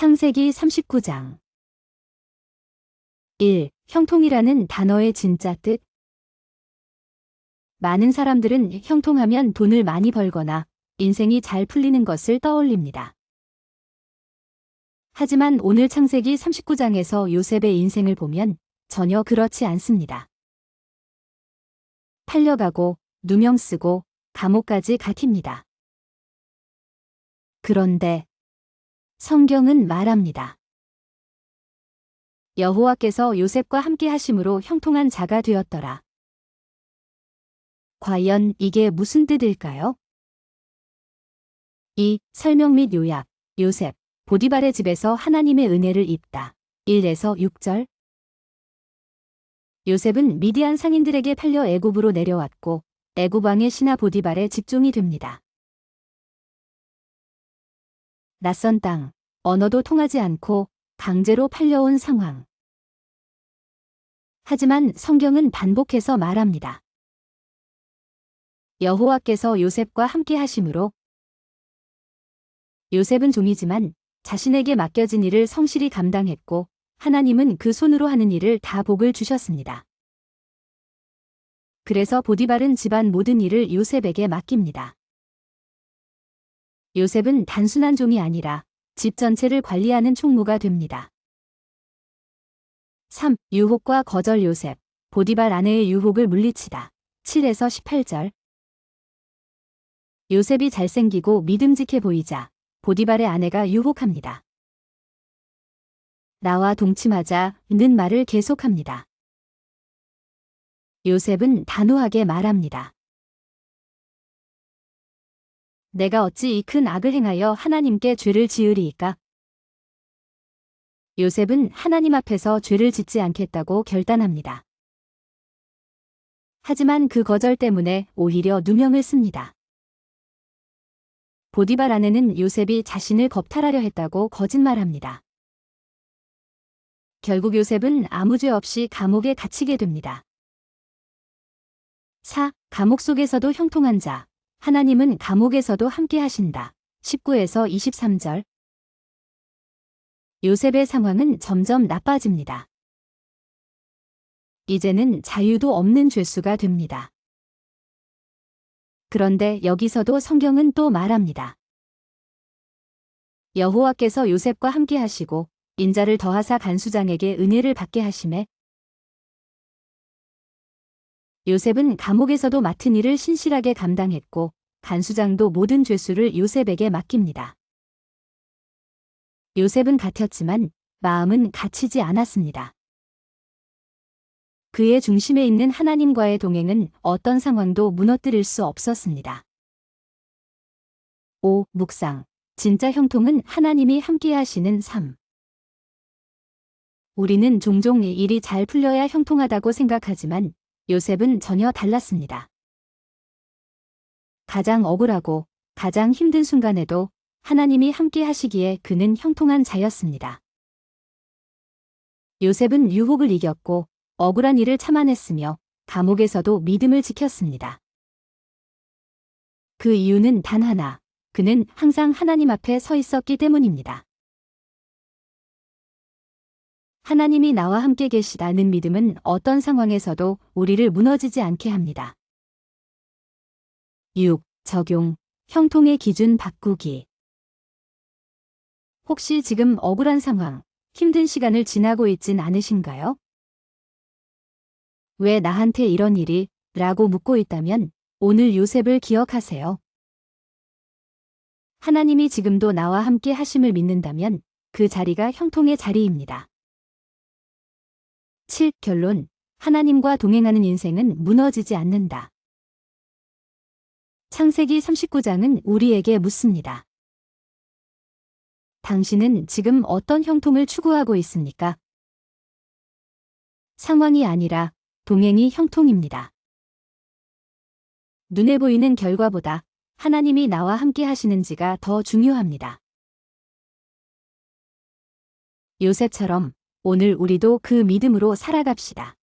창세기 39장 1. 형통이라는 단어의 진짜 뜻 많은 사람들은 형통하면 돈을 많이 벌거나 인생이 잘 풀리는 것을 떠올립니다. 하지만 오늘 창세기 39장에서 요셉의 인생을 보면 전혀 그렇지 않습니다. 팔려가고 누명 쓰고 감옥까지 갇힙니다. 그런데 성경은 말합니다. 여호와께서 요셉과 함께 하심으로 형통한 자가 되었더라. 과연 이게 무슨 뜻일까요? 이 설명 및 요약 요셉 보디발의 집에서 하나님의 은혜를 입다. 1에서 6절 요셉은 미디안 상인들에게 팔려 애굽으로 내려왔고 애굽 왕의 신하 보디발의 직종이 됩니다. 낯선 땅, 언어도 통하지 않고 강제로 팔려온 상황. 하지만 성경은 반복해서 말합니다. 여호와께서 요셉과 함께 하심으로 요셉은 종이지만 자신에게 맡겨진 일을 성실히 감당했고 하나님은 그 손으로 하는 일을 다 복을 주셨습니다. 그래서 보디발은 집안 모든 일을 요셉에게 맡깁니다. 요셉은 단순한 종이 아니라 집 전체를 관리하는 총무가 됩니다. 3. 유혹과 거절 요셉 보디발 아내의 유혹을 물리치다. 7에서 18절 요셉이 잘생기고 믿음직해 보이자 보디발의 아내가 유혹합니다. 나와 동침하자 는 말을 계속합니다. 요셉은 단호하게 말합니다. 내가 어찌 이 큰 악을 행하여 하나님께 죄를 지으리이까? 요셉은 하나님 앞에서 죄를 짓지 않겠다고 결단합니다. 하지만 그 거절 때문에 오히려 누명을 씁니다. 보디발 아내는 요셉이 자신을 겁탈하려 했다고 거짓말합니다. 결국 요셉은 아무 죄 없이 감옥에 갇히게 됩니다. 4. 감옥 속에서도 형통한 자. 하나님은 감옥에서도 함께 하신다. 19에서 23절. 요셉의 상황은 점점 나빠집니다. 이제는 자유도 없는 죄수가 됩니다. 그런데 여기서도 성경은 또 말합니다. 여호와께서 요셉과 함께 하시고 인자를 더하사 간수장에게 은혜를 받게 하심에 요셉은 감옥에서도 맡은 일을 신실하게 감당했고 간수장도 모든 죄수를 요셉에게 맡깁니다. 요셉은 갇혔지만 마음은 갇히지 않았습니다. 그의 중심에 있는 하나님과의 동행은 어떤 상황도 무너뜨릴 수 없었습니다. 5. 묵상. 진짜 형통은 하나님이 함께 하시는 삶. 우리는 종종 일이 잘 풀려야 형통하다고 생각하지만 요셉은 전혀 달랐습니다. 가장 억울하고 가장 힘든 순간에도 하나님이 함께 하시기에 그는 형통한 자였습니다. 요셉은 유혹을 이겼고 억울한 일을 참아냈으며 감옥에서도 믿음을 지켰습니다. 그 이유는 단 하나, 그는 항상 하나님 앞에 서 있었기 때문입니다. 하나님이 나와 함께 계시다는 믿음은 어떤 상황에서도 우리를 무너지지 않게 합니다. 6. 적용. 형통의 기준 바꾸기. 혹시 지금 억울한 상황, 힘든 시간을 지나고 있진 않으신가요? 왜 나한테 이런 일이? 라고 묻고 있다면 오늘 요셉을 기억하세요. 하나님이 지금도 나와 함께 하심을 믿는다면 그 자리가 형통의 자리입니다. 7. 결론. 하나님과 동행하는 인생은 무너지지 않는다. 창세기 39장은 우리에게 묻습니다. 당신은 지금 어떤 형통을 추구하고 있습니까? 상황이 아니라 동행이 형통입니다. 눈에 보이는 결과보다 하나님이 나와 함께 하시는지가 더 중요합니다. 요셉처럼 오늘 우리도 그 믿음으로 살아갑시다.